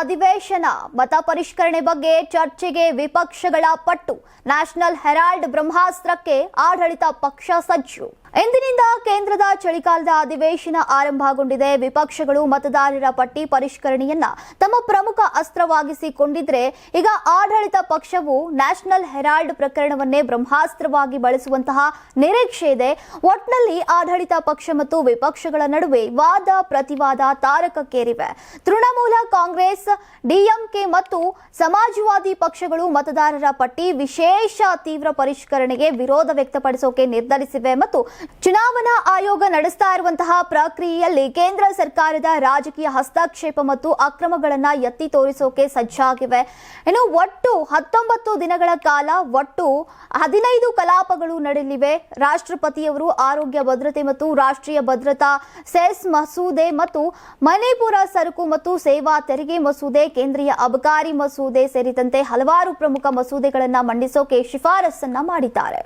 ಅಧಿವೇಶನ ಮತ ಪರಿಷ್ಕರಣೆ ಬಗ್ಗೆ ಚರ್ಚೆಗೆ ವಿಪಕ್ಷಗಳ ಪಟ್ಟು ನ್ಯಾಷನಲ್ ಹೆರಾಲ್ಡ್ ಬ್ರಹ್ಮಾಸ್ತ್ರಕ್ಕೆ ಆಡಳಿತ ಪಕ್ಷ ಸಜ್ಜು. ಇಂದಿನಿಂದ ಕೇಂದ್ರದ ಚಳಿಗಾಲದ ಅಧಿವೇಶನ ಆರಂಭಗೊಂಡಿದೆ. ವಿಪಕ್ಷಗಳು ಮತದಾರರ ಪಟ್ಟಿ ಪರಿಷ್ಕರಣೆಯನ್ನ ತಮ್ಮ ಪ್ರಮುಖ ಅಸ್ತ್ರವಾಗಿಸಿಕೊಂಡಿದ್ರೆ ಈಗ ಆಡಳಿತ ಪಕ್ಷವು ನ್ಯಾಷನಲ್ ಹೆರಾಲ್ಡ್ ಪ್ರಕರಣವನ್ನೇ ಬ್ರಹ್ಮಾಸ್ತ್ರವಾಗಿ ಬಳಸುವಂತಹ ನಿರೀಕ್ಷೆ ಇದೆ. ಒಟ್ನಲ್ಲಿ ಆಡಳಿತ ಪಕ್ಷ ಮತ್ತು ವಿಪಕ್ಷಗಳ ನಡುವೆ ವಾದ ಪ್ರತಿವಾದ ತಾರಕಕ್ಕೇರಿವೆ. ತೃಣಮೂಲ ಕಾಂಗ್ರೆಸ್, ಡಿಎಂಕೆ ಮತ್ತು ಸಮಾಜವಾದಿ ಪಕ್ಷಗಳು ಮತದಾರರ ಪಟ್ಟಿ ವಿಶೇಷ ತೀವ್ರ ಪರಿಷ್ಕರಣೆಗೆ ವಿರೋಧ ವ್ಯಕ್ತಪಡಿಸೋಕೆ ನಿರ್ಧರಿಸಿವೆ ಮತ್ತು ಚುನಾವಣಾ ಆಯೋಗ ನಡೆಸ್ತಾ ಇರುವಂತಹ ಪ್ರಕ್ರಿಯೆಯಲ್ಲಿ ಕೇಂದ್ರ ಸರ್ಕಾರದ ರಾಜಕೀಯ ಹಸ್ತಕ್ಷೇಪ ಮತ್ತು ಅಕ್ರಮಗಳನ್ನ ಎತ್ತಿ ತೋರಿಸೋಕೆ ಸಜ್ಜಾಗಿವೆ. ಇನ್ನು ಒಟ್ಟು ಹತ್ತೊಂಬತ್ತು ದಿನಗಳ ಕಾಲ ಒಟ್ಟು ಹದಿನೈದು ಕಲಾಪಗಳು ನಡೆಯಲಿವೆ. ರಾಷ್ಟ್ರಪತಿಯವರು ಆರೋಗ್ಯ ಭದ್ರತೆ ಮತ್ತು ರಾಷ್ಟ್ರೀಯ ಭದ್ರತಾ ಸೆಸ್ ಮಸೂದೆ ಮತ್ತು ಮಣಿಪುರ ಸರಕು ಮತ್ತು ಸೇವಾ ತೆರಿಗೆ ಮಸೂದೆ, ಕೇಂದ್ರೀಯ ಅಬಕಾರಿ ಮಸೂದೆ ಸೇರಿದಂತೆ ಹಲವಾರು ಪ್ರಮುಖ ಮಸೂದೆಗಳನ್ನು ಮಂಡಿಸೋಕೆ ಶಿಫಾರಸನ್ನ ಮಾಡಿದ್ದಾರೆ.